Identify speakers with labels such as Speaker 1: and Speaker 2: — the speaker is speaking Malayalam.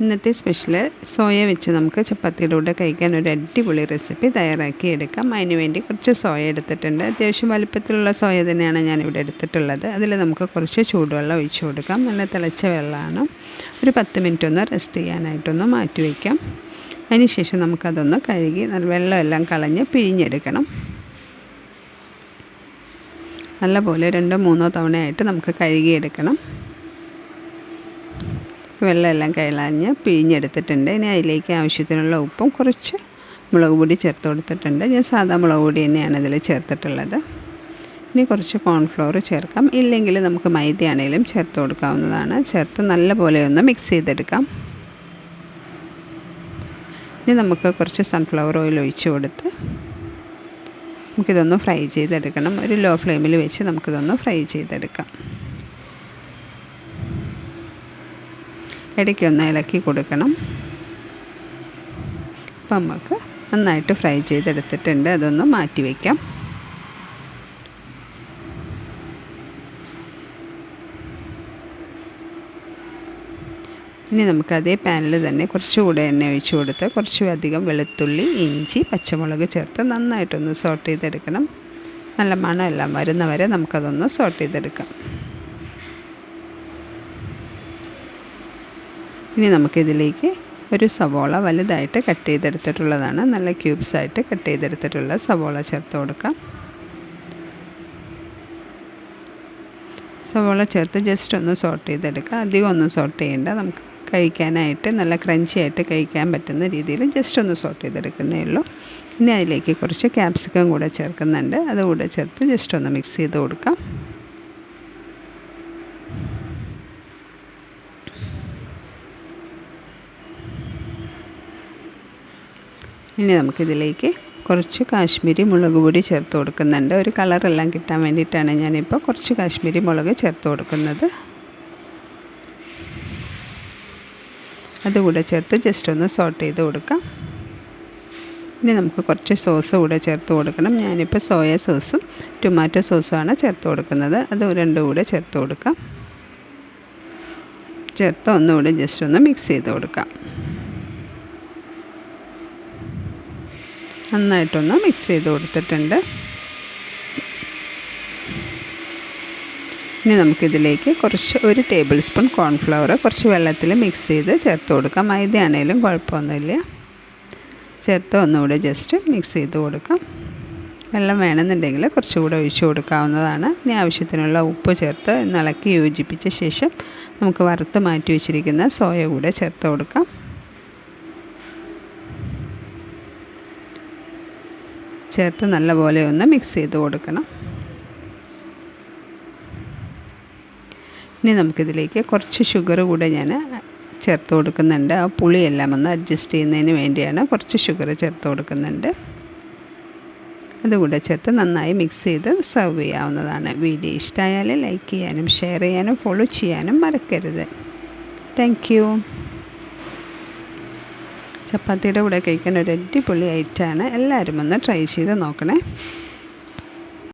Speaker 1: ഇന്നത്തെ സ്പെഷ്യൽ സോയ വെച്ച് നമുക്ക് ചപ്പാത്തിയിലൂടെ കഴിക്കാൻ ഒരു അടിപൊളി റെസിപ്പി തയ്യാറാക്കി എടുക്കാം. അതിന് വേണ്ടി കുറച്ച് സോയ എടുത്തിട്ടുണ്ട്. അത്യാവശ്യം വലുപ്പത്തിലുള്ള സോയ തന്നെയാണ് ഞാനിവിടെ എടുത്തിട്ടുള്ളത്. അതിൽ നമുക്ക് കുറച്ച് ചൂടുവെള്ളം ഒഴിച്ചു കൊടുക്കാം. നല്ല തിളച്ച വെള്ളമാണ്. ഒരു പത്ത് മിനിറ്റ് ഒന്ന് റെസ്റ്റ് ചെയ്യാനായിട്ടൊന്ന് മാറ്റി വയ്ക്കാം. അതിനുശേഷം നമുക്കതൊന്ന് കഴുകി നല്ല വെള്ളമെല്ലാം കളഞ്ഞ് പിഴിഞ്ഞെടുക്കണം. നല്ലപോലെ രണ്ടോ മൂന്നോ തവണയായിട്ട് നമുക്ക് കഴുകിയെടുക്കണം. വെള്ളമെല്ലാം കളഞ്ഞ് പിഴിഞ്ഞെടുത്തിട്ടുണ്ട്. ഇനി അതിലേക്ക് ആവശ്യത്തിനുള്ള ഉപ്പും കുറച്ച് മുളക് പൊടി ചേർത്ത് കൊടുത്തിട്ടുണ്ട്. ഞാൻ സാധാ മുളക് പൊടി തന്നെയാണ് ഇതിൽ ചേർത്തിട്ടുള്ളത്. ഇനി കുറച്ച് കോൺഫ്ലോർ ചേർക്കാം. ഇല്ലെങ്കിൽ നമുക്ക് മൈദയാണെങ്കിലും ചേർത്ത് കൊടുക്കാവുന്നതാണ്. ചേർത്ത് നല്ല പോലെ ഒന്ന് മിക്സ് ചെയ്തെടുക്കാം. ഇനി നമുക്ക് കുറച്ച് സൺഫ്ലവർ ഓയിൽ ഒഴിച്ച് കൊടുത്ത് നമുക്കിതൊന്ന് ഫ്രൈ ചെയ്തെടുക്കണം. ഒരു ലോ ഫ്ലെയിമിൽ വെച്ച് നമുക്കിതൊന്ന് ഫ്രൈ ചെയ്തെടുക്കാം. ഇടയ്ക്കൊന്ന് ഇളക്കി കൊടുക്കണം. അപ്പം നമുക്ക് നന്നായിട്ട് ഫ്രൈ ചെയ്തെടുത്തിട്ടുണ്ട്. അതൊന്ന് മാറ്റി വയ്ക്കാം. ഇനി നമുക്ക് അതേ പാനിൽ തന്നെ കുറച്ചുകൂടെ എണ്ണ ഒഴിച്ചു കൊടുത്ത് കുറച്ചധികം വെളുത്തുള്ളി ഇഞ്ചി പച്ചമുളക് ചേർത്ത് നന്നായിട്ടൊന്ന് സോട്ട് ചെയ്തെടുക്കണം. നല്ല മണമെല്ലാം വരുന്നവരെ നമുക്കതൊന്ന് സോട്ട് ചെയ്തെടുക്കാം. ഇനി നമുക്കിതിലേക്ക് ഒരു സവോള വലുതായിട്ട് കട്ട് ചെയ്തെടുത്തിട്ടുള്ളതാണ്. നല്ല ക്യൂബ്സായിട്ട് കട്ട് ചെയ്തെടുത്തിട്ടുള്ള സവോള ചേർത്ത് കൊടുക്കാം. സവോള ചേർത്ത് ജസ്റ്റ് ഒന്ന് സോട്ട് ചെയ്തെടുക്കുക. അധികം ഒന്നും സോട്ട് ചെയ്യേണ്ട. നമുക്ക് കഴിക്കാനായിട്ട് നല്ല ക്രഞ്ചി ആയിട്ട് കഴിക്കാൻ പറ്റുന്ന രീതിയിൽ ജസ്റ്റ് ഒന്ന് സോട്ട് ചെയ്തെടുക്കുന്നേ ഉള്ളൂ. ഇനി അതിലേക്ക് കുറച്ച് ക്യാപ്സിക്കം കൂടെ ചേർക്കുന്നുണ്ട്. അതുകൂടെ ചേർത്ത് ജസ്റ്റ് ഒന്ന് മിക്സ് ചെയ്ത് കൊടുക്കാം. ഇനി നമുക്കിതിലേക്ക് കുറച്ച് കാശ്മീരി മുളക് പൊടി ചേർത്ത് കൊടുക്കുന്നുണ്ട്. ഒരു കളറെല്ലാം കിട്ടാൻ വേണ്ടിയിട്ടാണ് ഞാനിപ്പോൾ കുറച്ച് കാശ്മീരി മുളക് ചേർത്ത് കൊടുക്കുന്നത്. അതുകൂടെ ചേർത്ത് ജസ്റ്റ് ഒന്ന് സോട്ട് ചെയ്ത് കൊടുക്കാം. ഇനി നമുക്ക് കുറച്ച് സോസ് കൂടെ ചേർത്ത് കൊടുക്കണം. ഞാനിപ്പോൾ സോയ സോസും ടൊമാറ്റോ സോസുമാണ് ചേർത്ത് കൊടുക്കുന്നത്. അത് രണ്ടും കൂടെ ചേർത്ത് കൊടുക്കാം. ചേർത്ത് ഒന്നുകൂടെ ജസ്റ്റ് ഒന്ന് മിക്സ് ചെയ്ത് കൊടുക്കാം. നന്നായിട്ടൊന്ന് മിക്സ് ചെയ്ത് കൊടുത്തിട്ടുണ്ട്. ഇനി നമുക്കിതിലേക്ക് കുറച്ച് ഒരു ടേബിൾ സ്പൂൺ കോൺഫ്ലവർ കുറച്ച് വെള്ളത്തിൽ മിക്സ് ചെയ്ത് ചേർത്ത് കൊടുക്കാം. മൈദയാണേലും കുഴപ്പമൊന്നുമില്ല. ചേർത്ത് ഒന്നുകൂടെ ജസ്റ്റ് മിക്സ് ചെയ്ത് കൊടുക്കാം. വെള്ളം വേണമെന്നുണ്ടെങ്കിൽ കുറച്ചുകൂടെ ഒഴിച്ചു കൊടുക്കാവുന്നതാണ്. ഇനി ആവശ്യത്തിനുള്ള ഉപ്പ് ചേർത്ത് ഇളക്കി യോജിപ്പിച്ച ശേഷം നമുക്ക് വറുത്ത് മാറ്റി വെച്ചിരിക്കുന്ന സോയ കൂടെ ചേർത്ത് കൊടുക്കാം. ചേർത്ത് നല്ലപോലെ ഒന്ന് മിക്സ് ചെയ്ത് കൊടുക്കണം. ഇനി നമുക്കിതിലേക്ക് കുറച്ച് ഷുഗർ കൂടെ ഞാൻ ചേർത്ത് കൊടുക്കുന്നുണ്ട്. ആ പുളിയെല്ലാം ഒന്ന് അഡ്ജസ്റ്റ് ചെയ്യുന്നതിന് വേണ്ടിയാണ് കുറച്ച് ഷുഗർ ചേർത്ത് കൊടുക്കുന്നുണ്ട്. അതുകൂടെ ചേർത്ത് നന്നായി മിക്സ് ചെയ്ത് സെർവ് ചെയ്യാവുന്നതാണ്. വീഡിയോ ഇഷ്ടമായാൽ ലൈക്ക് ചെയ്യാനും ഷെയർ ചെയ്യാനും ഫോളോ ചെയ്യാനും മറക്കരുത്. താങ്ക് ചപ്പാത്തിയുടെ കൂടെ കഴിക്കാൻ ഒരു അടിപൊളി ഐറ്റമാണ്. എല്ലാവരും ഒന്ന് ട്രൈ ചെയ്ത് നോക്കണേ.